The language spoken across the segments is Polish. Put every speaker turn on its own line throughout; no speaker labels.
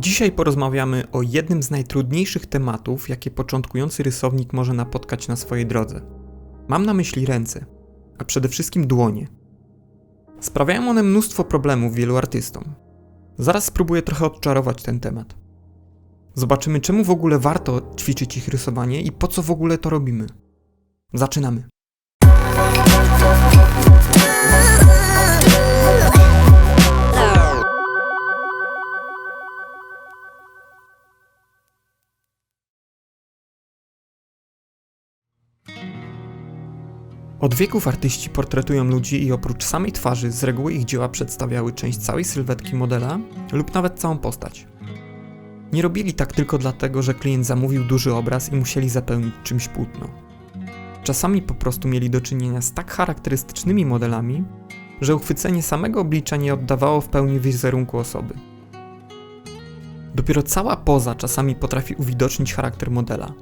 Dzisiaj porozmawiamy o jednym z najtrudniejszych tematów, jakie początkujący rysownik może napotkać na swojej drodze. Mam na myśli ręce, a przede wszystkim dłonie. Sprawiają one mnóstwo problemów wielu artystom. Zaraz spróbuję trochę odczarować ten temat. Zobaczymy, czemu w ogóle warto ćwiczyć ich rysowanie i po co w ogóle to robimy. Zaczynamy. Od wieków artyści portretują ludzi i oprócz samej twarzy z reguły ich dzieła przedstawiały część całej sylwetki modela lub nawet całą postać. Nie robili tak tylko dlatego, że klient zamówił duży obraz i musieli zapełnić czymś płótno. Czasami po prostu mieli do czynienia z tak charakterystycznymi modelami, że uchwycenie samego oblicza nie oddawało w pełni wizerunku osoby. Dopiero cała poza czasami potrafi uwidocznić charakter modela.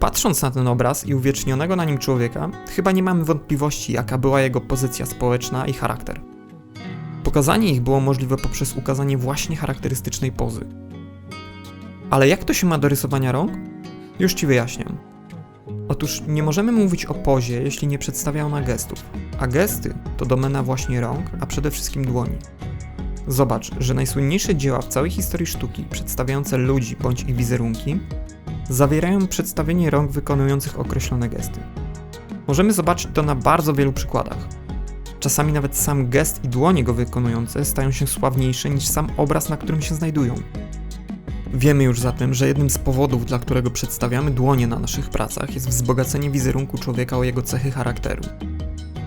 Patrząc na ten obraz i uwiecznionego na nim człowieka, chyba nie mamy wątpliwości, jaka była jego pozycja społeczna i charakter. Pokazanie ich było możliwe poprzez ukazanie właśnie charakterystycznej pozy. Ale jak to się ma do rysowania rąk? Już Ci wyjaśniam. Otóż nie możemy mówić o pozie, jeśli nie przedstawia ona gestów, a gesty to domena właśnie rąk, a przede wszystkim dłoni. Zobacz, że najsłynniejsze dzieła w całej historii sztuki przedstawiające ludzi bądź ich wizerunki zawierają przedstawienie rąk wykonujących określone gesty. Możemy zobaczyć to na bardzo wielu przykładach. Czasami nawet sam gest i dłonie go wykonujące stają się sławniejsze niż sam obraz, na którym się znajdują. Wiemy już zatem, że jednym z powodów, dla którego przedstawiamy dłonie na naszych pracach, jest wzbogacenie wizerunku człowieka o jego cechy charakteru.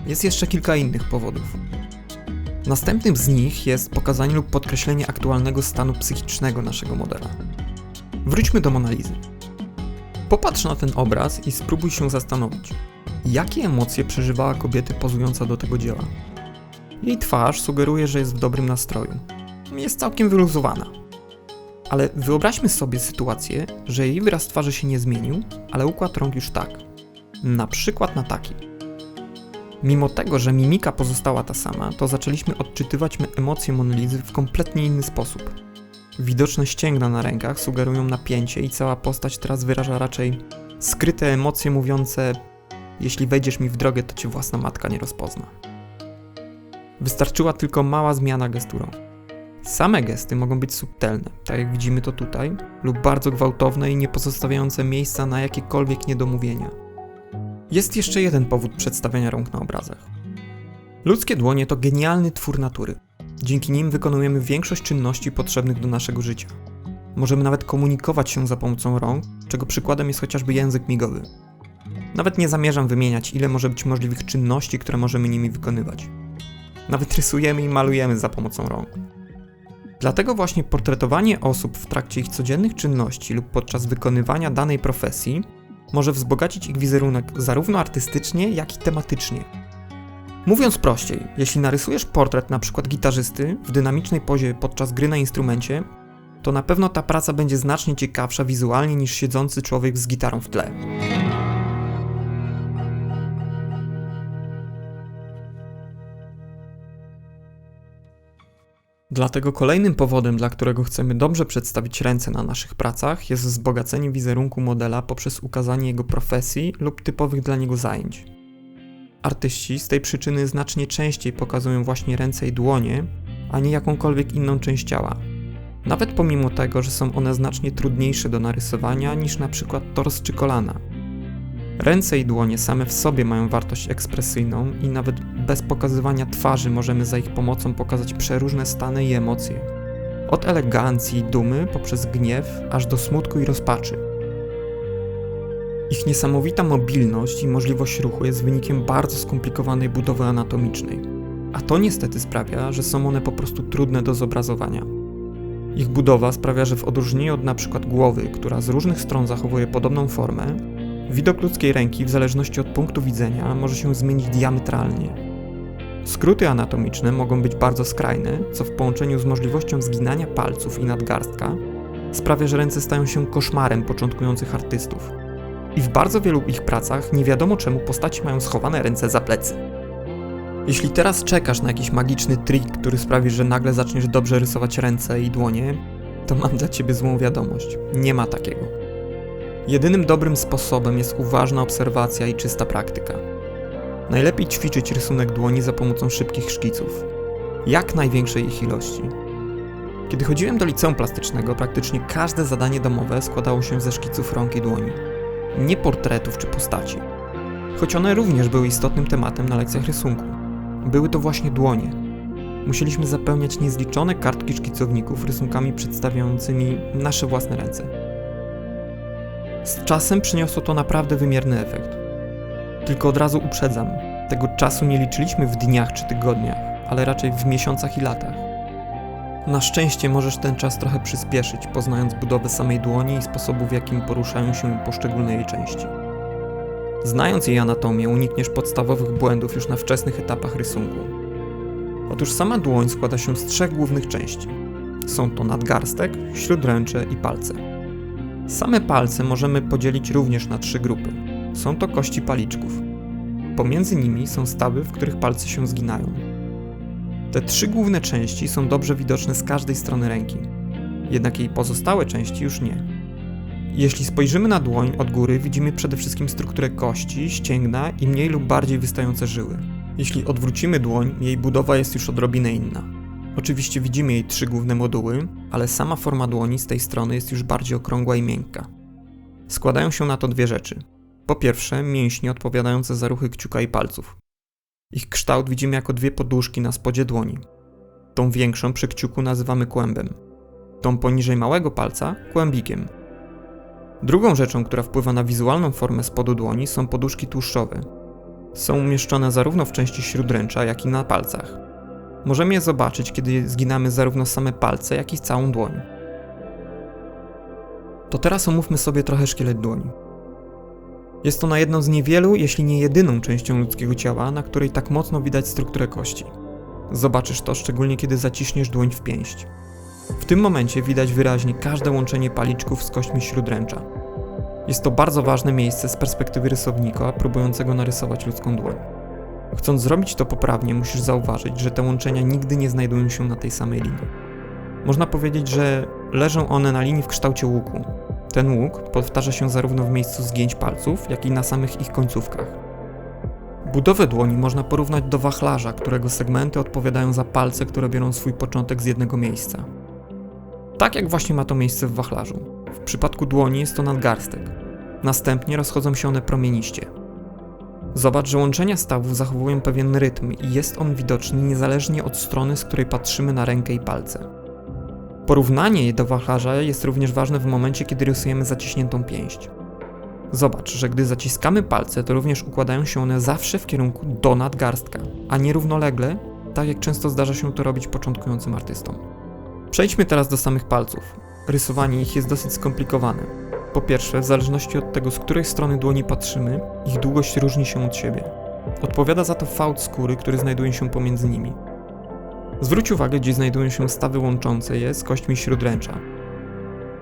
Jest jeszcze kilka innych powodów. Następnym z nich jest pokazanie lub podkreślenie aktualnego stanu psychicznego naszego modela. Wróćmy do Monalizy. Popatrz na ten obraz i spróbuj się zastanowić, jakie emocje przeżywała kobieta pozująca do tego dzieła. Jej twarz sugeruje, że jest w dobrym nastroju. Jest całkiem wyluzowana. Ale wyobraźmy sobie sytuację, że jej wyraz twarzy się nie zmienił, ale układ rąk już tak. Na przykład na taki. Mimo tego, że mimika pozostała ta sama, to zaczęliśmy odczytywać emocje Monalizy w kompletnie inny sposób. Widoczne ścięgna na rękach sugerują napięcie i cała postać teraz wyraża raczej skryte emocje mówiące jeśli wejdziesz mi w drogę, to cię własna matka nie rozpozna. Wystarczyła tylko mała zmiana gesturą. Same gesty mogą być subtelne, tak jak widzimy to tutaj, lub bardzo gwałtowne i nie pozostawiające miejsca na jakiekolwiek niedomówienia. Jest jeszcze jeden powód przedstawiania rąk na obrazach. Ludzkie dłonie to genialny twór natury. Dzięki nim wykonujemy większość czynności potrzebnych do naszego życia. Możemy nawet komunikować się za pomocą rąk, czego przykładem jest chociażby język migowy. Nawet nie zamierzam wymieniać, ile może być możliwych czynności, które możemy nimi wykonywać. Nawet rysujemy i malujemy za pomocą rąk. Dlatego właśnie portretowanie osób w trakcie ich codziennych czynności lub podczas wykonywania danej profesji może wzbogacić ich wizerunek zarówno artystycznie, jak i tematycznie. Mówiąc prościej, jeśli narysujesz portret na przykład gitarzysty w dynamicznej pozie podczas gry na instrumencie, to na pewno ta praca będzie znacznie ciekawsza wizualnie niż siedzący człowiek z gitarą w tle. Dlatego kolejnym powodem, dla którego chcemy dobrze przedstawić ręce na naszych pracach, jest wzbogacenie wizerunku modela poprzez ukazanie jego profesji lub typowych dla niego zajęć. Artyści z tej przyczyny znacznie częściej pokazują właśnie ręce i dłonie, a nie jakąkolwiek inną część ciała. Nawet pomimo tego, że są one znacznie trudniejsze do narysowania niż na przykład tors czy kolana. Ręce i dłonie same w sobie mają wartość ekspresyjną i nawet bez pokazywania twarzy możemy za ich pomocą pokazać przeróżne stany i emocje. Od elegancji i dumy poprzez gniew, aż do smutku i rozpaczy. Ich niesamowita mobilność i możliwość ruchu jest wynikiem bardzo skomplikowanej budowy anatomicznej. A to niestety sprawia, że są one po prostu trudne do zobrazowania. Ich budowa sprawia, że w odróżnieniu od np. głowy, która z różnych stron zachowuje podobną formę, widok ludzkiej ręki w zależności od punktu widzenia może się zmienić diametralnie. Skróty anatomiczne mogą być bardzo skrajne, co w połączeniu z możliwością zginania palców i nadgarstka sprawia, że ręce stają się koszmarem początkujących artystów. I w bardzo wielu ich pracach nie wiadomo czemu postaci mają schowane ręce za plecy. Jeśli teraz czekasz na jakiś magiczny trik, który sprawi, że nagle zaczniesz dobrze rysować ręce i dłonie, to mam dla ciebie złą wiadomość. Nie ma takiego. Jedynym dobrym sposobem jest uważna obserwacja i czysta praktyka. Najlepiej ćwiczyć rysunek dłoni za pomocą szybkich szkiców. Jak największej ich ilości. Kiedy chodziłem do liceum plastycznego, praktycznie każde zadanie domowe składało się ze szkiców rąk i dłoni. Nie portretów czy postaci. Choć one również były istotnym tematem na lekcjach rysunku. Były to właśnie dłonie. Musieliśmy zapełniać niezliczone kartki szkicowników rysunkami przedstawiającymi nasze własne ręce. Z czasem przyniosło to naprawdę wymierny efekt. Tylko od razu uprzedzam, tego czasu nie liczyliśmy w dniach czy tygodniach, ale raczej w miesiącach i latach. Na szczęście możesz ten czas trochę przyspieszyć, poznając budowę samej dłoni i sposobu, w jakim poruszają się poszczególne jej części. Znając jej anatomię, unikniesz podstawowych błędów już na wczesnych etapach rysunku. Otóż sama dłoń składa się z trzech głównych części. Są to nadgarstek, śródręcze i palce. Same palce możemy podzielić również na trzy grupy. Są to kości paliczków. Pomiędzy nimi są stawy, w których palce się zginają. Te trzy główne części są dobrze widoczne z każdej strony ręki, jednak jej pozostałe części już nie. Jeśli spojrzymy na dłoń od góry, widzimy przede wszystkim strukturę kości, ścięgna i mniej lub bardziej wystające żyły. Jeśli odwrócimy dłoń, jej budowa jest już odrobinę inna. Oczywiście widzimy jej trzy główne moduły, ale sama forma dłoni z tej strony jest już bardziej okrągła i miękka. Składają się na to dwie rzeczy. Po pierwsze, mięśnie odpowiadające za ruchy kciuka i palców. Ich kształt widzimy jako dwie poduszki na spodzie dłoni. Tą większą przy kciuku nazywamy kłębem. Tą poniżej małego palca kłębikiem. Drugą rzeczą, która wpływa na wizualną formę spodu dłoni są poduszki tłuszczowe. Są umieszczone zarówno w części śródręcza, jak i na palcach. Możemy je zobaczyć, kiedy zginamy zarówno same palce, jak i całą dłoń. To teraz omówmy sobie trochę szkielet dłoni. Jest ona jedną z niewielu, jeśli nie jedyną częścią ludzkiego ciała, na której tak mocno widać strukturę kości. Zobaczysz to szczególnie kiedy zaciśniesz dłoń w pięść. W tym momencie widać wyraźnie każde łączenie paliczków z kośćmi śródręcza. Jest to bardzo ważne miejsce z perspektywy rysownika próbującego narysować ludzką dłoń. Chcąc zrobić to poprawnie, musisz zauważyć, że te łączenia nigdy nie znajdują się na tej samej linii. Można powiedzieć, że leżą one na linii w kształcie łuku. Ten łuk powtarza się zarówno w miejscu zgięć palców, jak i na samych ich końcówkach. Budowę dłoni można porównać do wachlarza, którego segmenty odpowiadają za palce, które biorą swój początek z jednego miejsca. Tak jak właśnie ma to miejsce w wachlarzu. W przypadku dłoni jest to nadgarstek. Następnie rozchodzą się one promieniście. Zobacz, że łączenia stawów zachowują pewien rytm i jest on widoczny niezależnie od strony, z której patrzymy na rękę i palce. Porównanie jej do wachlarza jest również ważne w momencie, kiedy rysujemy zaciśniętą pięść. Zobacz, że gdy zaciskamy palce, to również układają się one zawsze w kierunku do nadgarstka, a nie równolegle, tak jak często zdarza się to robić początkującym artystom. Przejdźmy teraz do samych palców. Rysowanie ich jest dosyć skomplikowane. Po pierwsze, w zależności od tego, z której strony dłoni patrzymy, ich długość różni się od siebie. Odpowiada za to fałd skóry, który znajduje się pomiędzy nimi. Zwróć uwagę, gdzie znajdują się stawy łączące je z kośćmi śródręcza.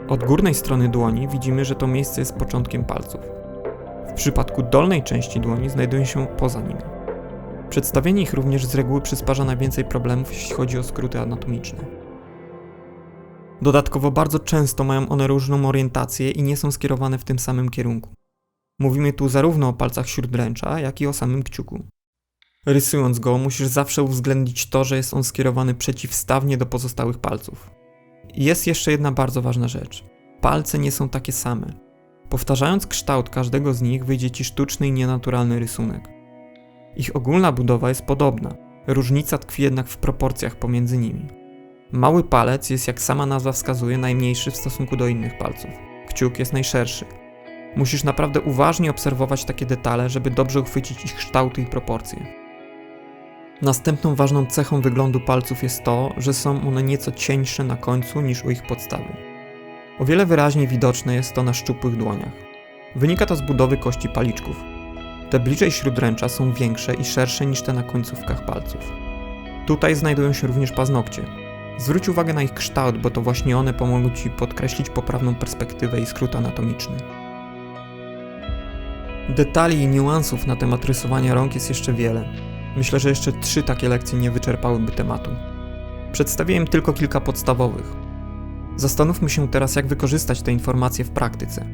Od górnej strony dłoni widzimy, że to miejsce jest początkiem palców. W przypadku dolnej części dłoni znajdują się poza nimi. Przedstawienie ich również z reguły przysparza najwięcej problemów, jeśli chodzi o skróty anatomiczne. Dodatkowo bardzo często mają one różną orientację i nie są skierowane w tym samym kierunku. Mówimy tu zarówno o palcach śródręcza, jak i o samym kciuku. Rysując go, musisz zawsze uwzględnić to, że jest on skierowany przeciwstawnie do pozostałych palców. Jest jeszcze jedna bardzo ważna rzecz. Palce nie są takie same. Powtarzając kształt każdego z nich, wyjdzie ci sztuczny i nienaturalny rysunek. Ich ogólna budowa jest podobna, różnica tkwi jednak w proporcjach pomiędzy nimi. Mały palec jest, jak sama nazwa wskazuje, najmniejszy w stosunku do innych palców. Kciuk jest najszerszy. Musisz naprawdę uważnie obserwować takie detale, żeby dobrze uchwycić ich kształty i proporcje. Następną ważną cechą wyglądu palców jest to, że są one nieco cieńsze na końcu niż u ich podstawy. O wiele wyraźniej widoczne jest to na szczupłych dłoniach. Wynika to z budowy kości paliczków. Te bliżej śródręcza są większe i szersze niż te na końcówkach palców. Tutaj znajdują się również paznokcie. Zwróć uwagę na ich kształt, bo to właśnie one pomogą Ci podkreślić poprawną perspektywę i skrót anatomiczny. Detali i niuansów na temat rysowania rąk jest jeszcze wiele. Myślę, że jeszcze trzy takie lekcje nie wyczerpałyby tematu. Przedstawiłem tylko kilka podstawowych. Zastanówmy się teraz, jak wykorzystać te informacje w praktyce.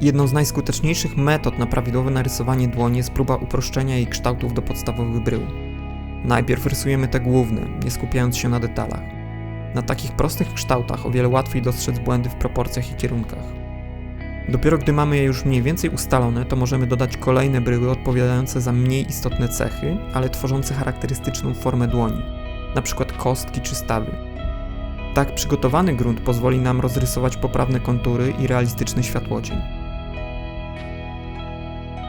Jedną z najskuteczniejszych metod na prawidłowe narysowanie dłoni jest próba uproszczenia jej kształtów do podstawowych brył. Najpierw rysujemy te główne, nie skupiając się na detalach. Na takich prostych kształtach o wiele łatwiej dostrzec błędy w proporcjach i kierunkach. Dopiero gdy mamy je już mniej więcej ustalone, to możemy dodać kolejne bryły odpowiadające za mniej istotne cechy, ale tworzące charakterystyczną formę dłoni, np. kostki czy stawy. Tak przygotowany grunt pozwoli nam rozrysować poprawne kontury i realistyczny światłocień.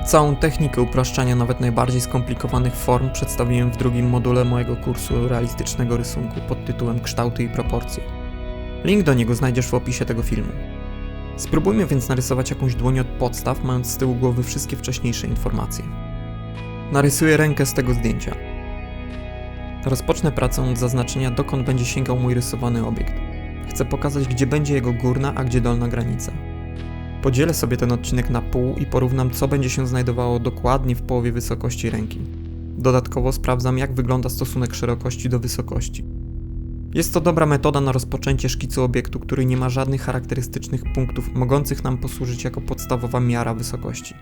Całą technikę upraszczania nawet najbardziej skomplikowanych form przedstawiłem w drugim module mojego kursu realistycznego rysunku pod tytułem Kształty i proporcje. Link do niego znajdziesz w opisie tego filmu. Spróbujmy więc narysować jakąś dłoń od podstaw, mając z tyłu głowy wszystkie wcześniejsze informacje. Narysuję rękę z tego zdjęcia. Rozpocznę pracę od zaznaczenia, dokąd będzie sięgał mój rysowany obiekt. Chcę pokazać, gdzie będzie jego górna, a gdzie dolna granica. Podzielę sobie ten odcinek na pół i porównam, co będzie się znajdowało dokładnie w połowie wysokości ręki. Dodatkowo sprawdzam, jak wygląda stosunek szerokości do wysokości. Jest to dobra metoda na rozpoczęcie szkicu obiektu, który nie ma żadnych charakterystycznych punktów mogących nam posłużyć jako podstawowa miara wysokości.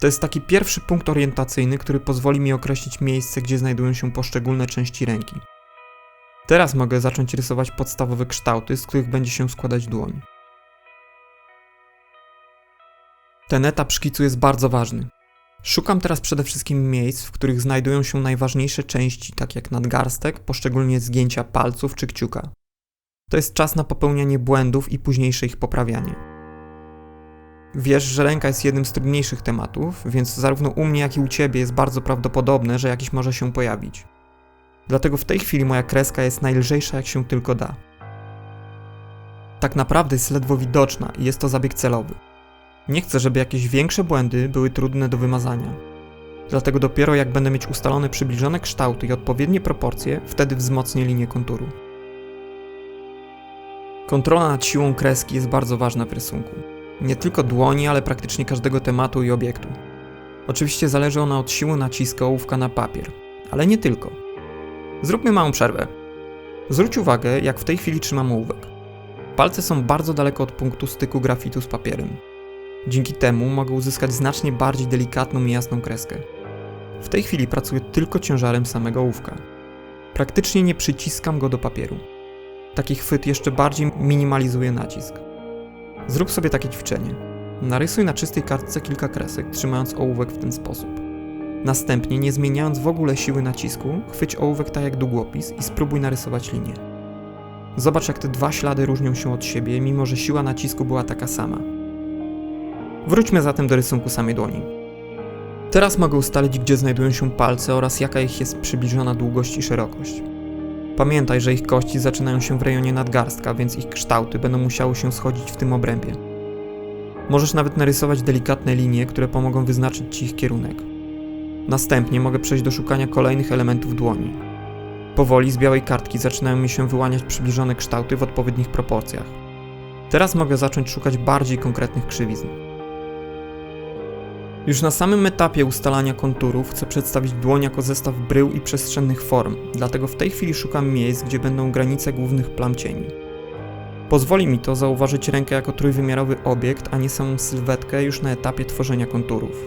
To jest taki pierwszy punkt orientacyjny, który pozwoli mi określić miejsce, gdzie znajdują się poszczególne części ręki. Teraz mogę zacząć rysować podstawowe kształty, z których będzie się składać dłoń. Ten etap szkicu jest bardzo ważny. Szukam teraz przede wszystkim miejsc, w których znajdują się najważniejsze części, tak jak nadgarstek, poszczególnie zgięcia palców czy kciuka. To jest czas na popełnianie błędów i późniejsze ich poprawianie. Wiesz, że ręka jest jednym z trudniejszych tematów, więc zarówno u mnie, jak i u ciebie jest bardzo prawdopodobne, że jakiś może się pojawić. Dlatego w tej chwili moja kreska jest najlżejsza jak się tylko da. Tak naprawdę jest ledwo widoczna i jest to zabieg celowy. Nie chcę, żeby jakieś większe błędy były trudne do wymazania. Dlatego dopiero jak będę mieć ustalone przybliżone kształty i odpowiednie proporcje, wtedy wzmocnię linię konturu. Kontrola nad siłą kreski jest bardzo ważna w rysunku. Nie tylko dłoni, ale praktycznie każdego tematu i obiektu. Oczywiście zależy ona od siły naciska ołówka na papier, ale nie tylko. Zróbmy małą przerwę. Zwróć uwagę, jak w tej chwili trzymam ołówek. Palce są bardzo daleko od punktu styku grafitu z papierem. Dzięki temu mogę uzyskać znacznie bardziej delikatną i jasną kreskę. W tej chwili pracuję tylko ciężarem samego ołówka. Praktycznie nie przyciskam go do papieru. Taki chwyt jeszcze bardziej minimalizuje nacisk. Zrób sobie takie ćwiczenie. Narysuj na czystej kartce kilka kresek, trzymając ołówek w ten sposób. Następnie, nie zmieniając w ogóle siły nacisku, chwyć ołówek tak jak długopis i spróbuj narysować linię. Zobacz, jak te dwa ślady różnią się od siebie, mimo że siła nacisku była taka sama. Wróćmy zatem do rysunku samej dłoni. Teraz mogę ustalić, gdzie znajdują się palce oraz jaka ich jest przybliżona długość i szerokość. Pamiętaj, że ich kości zaczynają się w rejonie nadgarstka, więc ich kształty będą musiały się schodzić w tym obrębie. Możesz nawet narysować delikatne linie, które pomogą wyznaczyć Ci ich kierunek. Następnie mogę przejść do szukania kolejnych elementów dłoni. Powoli z białej kartki zaczynają mi się wyłaniać przybliżone kształty w odpowiednich proporcjach. Teraz mogę zacząć szukać bardziej konkretnych krzywizn. Już na samym etapie ustalania konturów chcę przedstawić dłoń jako zestaw brył i przestrzennych form, dlatego w tej chwili szukam miejsc, gdzie będą granice głównych plam cieni. Pozwoli mi to zauważyć rękę jako trójwymiarowy obiekt, a nie samą sylwetkę już na etapie tworzenia konturów.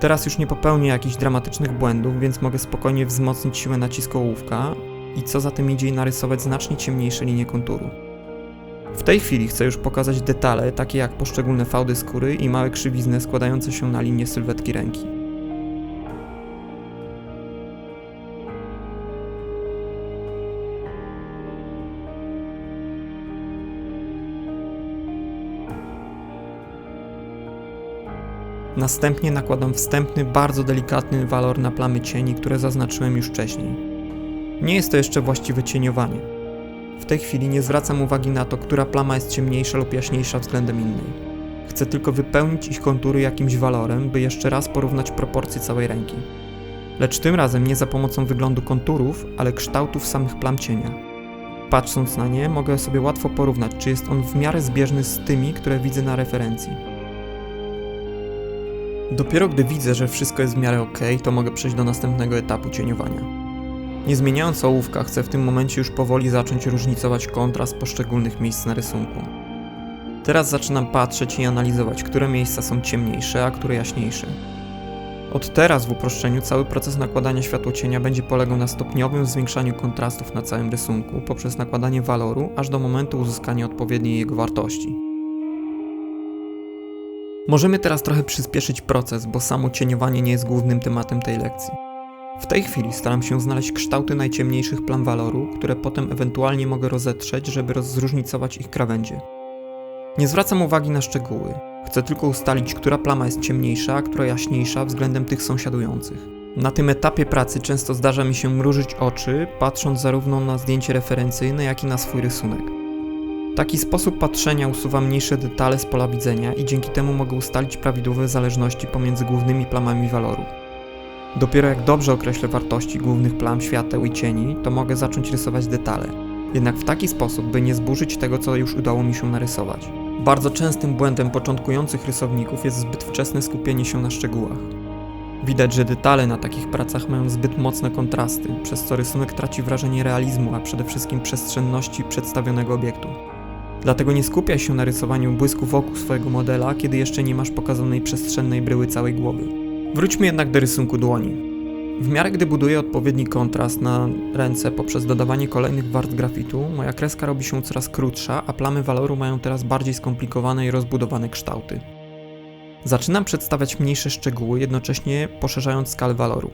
Teraz już nie popełnię jakichś dramatycznych błędów, więc mogę spokojnie wzmocnić siłę nacisku ołówka i co za tym idzie narysować znacznie ciemniejsze linie konturu. W tej chwili chcę już pokazać detale, takie jak poszczególne fałdy skóry i małe krzywizny składające się na linię sylwetki ręki. Następnie nakładam wstępny, bardzo delikatny walor na plamy cieni, które zaznaczyłem już wcześniej. Nie jest to jeszcze właściwe cieniowanie. W tej chwili nie zwracam uwagi na to, która plama jest ciemniejsza lub jaśniejsza względem innej. Chcę tylko wypełnić ich kontury jakimś walorem, by jeszcze raz porównać proporcje całej ręki. Lecz tym razem nie za pomocą wyglądu konturów, ale kształtów samych plam cienia. Patrząc na nie, mogę sobie łatwo porównać, czy jest on w miarę zbieżny z tymi, które widzę na referencji. Dopiero gdy widzę, że wszystko jest w miarę ok, to mogę przejść do następnego etapu cieniowania. Nie zmieniając ołówka, chcę w tym momencie już powoli zacząć różnicować kontrast poszczególnych miejsc na rysunku. Teraz zaczynam patrzeć i analizować, które miejsca są ciemniejsze, a które jaśniejsze. Od teraz w uproszczeniu cały proces nakładania światłocienia będzie polegał na stopniowym zwiększaniu kontrastów na całym rysunku poprzez nakładanie waloru aż do momentu uzyskania odpowiedniej jego wartości. Możemy teraz trochę przyspieszyć proces, bo samo cieniowanie nie jest głównym tematem tej lekcji. W tej chwili staram się znaleźć kształty najciemniejszych plam waloru, które potem ewentualnie mogę rozetrzeć, żeby rozróżnicować ich krawędzie. Nie zwracam uwagi na szczegóły. Chcę tylko ustalić, która plama jest ciemniejsza, a która jaśniejsza względem tych sąsiadujących. Na tym etapie pracy często zdarza mi się mrużyć oczy, patrząc zarówno na zdjęcie referencyjne, jak i na swój rysunek. Taki sposób patrzenia usuwa mniejsze detale z pola widzenia i dzięki temu mogę ustalić prawidłowe zależności pomiędzy głównymi plamami waloru. Dopiero jak dobrze określę wartości głównych plam świateł i cieni, to mogę zacząć rysować detale. Jednak w taki sposób, by nie zburzyć tego, co już udało mi się narysować. Bardzo częstym błędem początkujących rysowników jest zbyt wczesne skupienie się na szczegółach. Widać, że detale na takich pracach mają zbyt mocne kontrasty, przez co rysunek traci wrażenie realizmu, a przede wszystkim przestrzenności przedstawionego obiektu. Dlatego nie skupiaj się na rysowaniu błysku wokół swojego modela, kiedy jeszcze nie masz pokazanej przestrzennej bryły całej głowy. Wróćmy jednak do rysunku dłoni. W miarę gdy buduję odpowiedni kontrast na ręce poprzez dodawanie kolejnych warstw grafitu, moja kreska robi się coraz krótsza, a plamy waloru mają teraz bardziej skomplikowane i rozbudowane kształty. Zaczynam przedstawiać mniejsze szczegóły, jednocześnie poszerzając skalę waloru.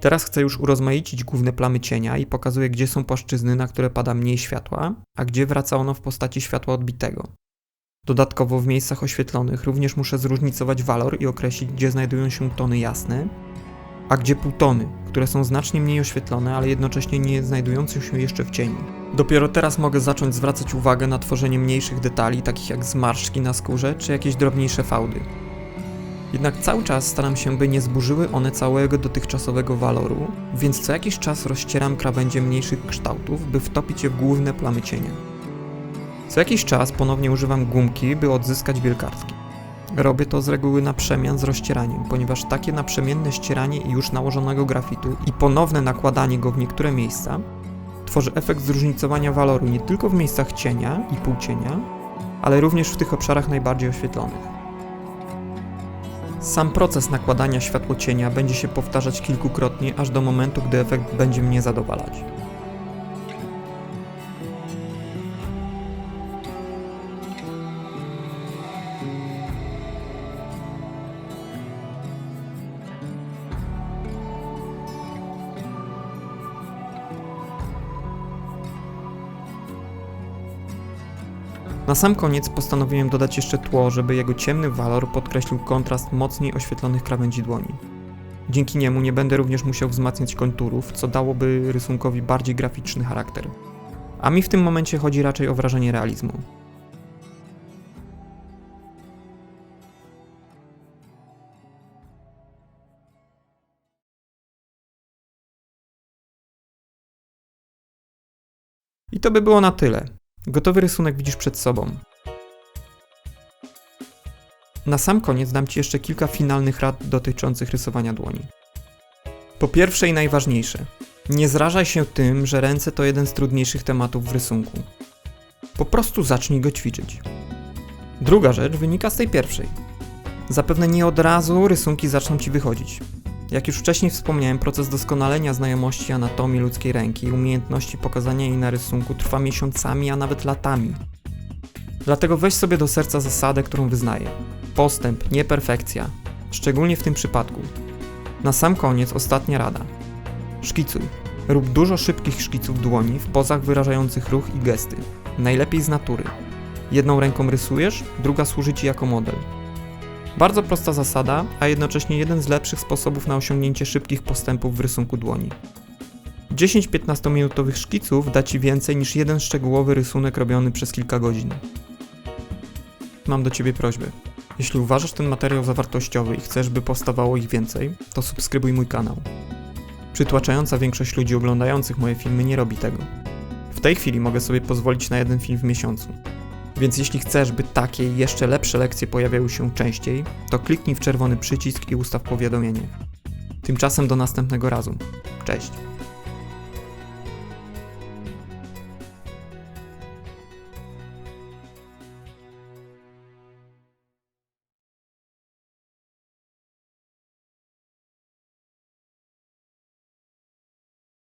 Teraz chcę już urozmaicić główne plamy cienia i pokazuję, gdzie są płaszczyzny, na które pada mniej światła, a gdzie wraca ono w postaci światła odbitego. Dodatkowo w miejscach oświetlonych również muszę zróżnicować walor i określić, gdzie znajdują się tony jasne, a gdzie półtony, które są znacznie mniej oświetlone, ale jednocześnie nie znajdujące się jeszcze w cieniu. Dopiero teraz mogę zacząć zwracać uwagę na tworzenie mniejszych detali, takich jak zmarszczki na skórze czy jakieś drobniejsze fałdy. Jednak cały czas staram się, by nie zburzyły one całego dotychczasowego waloru, więc co jakiś czas rozcieram krawędzie mniejszych kształtów, by wtopić je w główne plamy cienia. Co jakiś czas ponownie używam gumki, by odzyskać wielkarski. Robię to z reguły na przemian z rozcieraniem, ponieważ takie naprzemienne ścieranie już nałożonego grafitu i ponowne nakładanie go w niektóre miejsca tworzy efekt zróżnicowania waloru nie tylko w miejscach cienia i półcienia, ale również w tych obszarach najbardziej oświetlonych. Sam proces nakładania światłocienia będzie się powtarzać kilkukrotnie, aż do momentu, gdy efekt będzie mnie zadowalać. Na sam koniec postanowiłem dodać jeszcze tło, żeby jego ciemny walor podkreślił kontrast mocniej oświetlonych krawędzi dłoni. Dzięki niemu nie będę również musiał wzmacniać konturów, co dałoby rysunkowi bardziej graficzny charakter. A mi w tym momencie chodzi raczej o wrażenie realizmu. I to by było na tyle. Gotowy rysunek widzisz przed sobą. Na sam koniec dam Ci jeszcze kilka finalnych rad dotyczących rysowania dłoni. Po pierwsze i najważniejsze, nie zrażaj się tym, że ręce to jeden z trudniejszych tematów w rysunku. Po prostu zacznij go ćwiczyć. Druga rzecz wynika z tej pierwszej. Zapewne nie od razu rysunki zaczną Ci wychodzić. Jak już wcześniej wspomniałem, proces doskonalenia znajomości anatomii ludzkiej ręki i umiejętności pokazania jej na rysunku trwa miesiącami, a nawet latami. Dlatego weź sobie do serca zasadę, którą wyznaję. Postęp, nie perfekcja. Szczególnie w tym przypadku. Na sam koniec ostatnia rada. Szkicuj. Rób dużo szybkich szkiców dłoni w pozach wyrażających ruch i gesty. Najlepiej z natury. Jedną ręką rysujesz, druga służy Ci jako model. Bardzo prosta zasada, a jednocześnie jeden z lepszych sposobów na osiągnięcie szybkich postępów w rysunku dłoni. 10-15 minutowych szkiców da Ci więcej niż jeden szczegółowy rysunek robiony przez kilka godzin. Mam do Ciebie prośbę. Jeśli uważasz ten materiał za wartościowy i chcesz, by powstawało ich więcej, to subskrybuj mój kanał. Przytłaczająca większość ludzi oglądających moje filmy nie robi tego. W tej chwili mogę sobie pozwolić na jeden film w miesiącu. Więc jeśli chcesz, by takie i jeszcze lepsze lekcje pojawiały się częściej, to kliknij w czerwony przycisk i ustaw powiadomienie. Tymczasem do następnego razu. Cześć!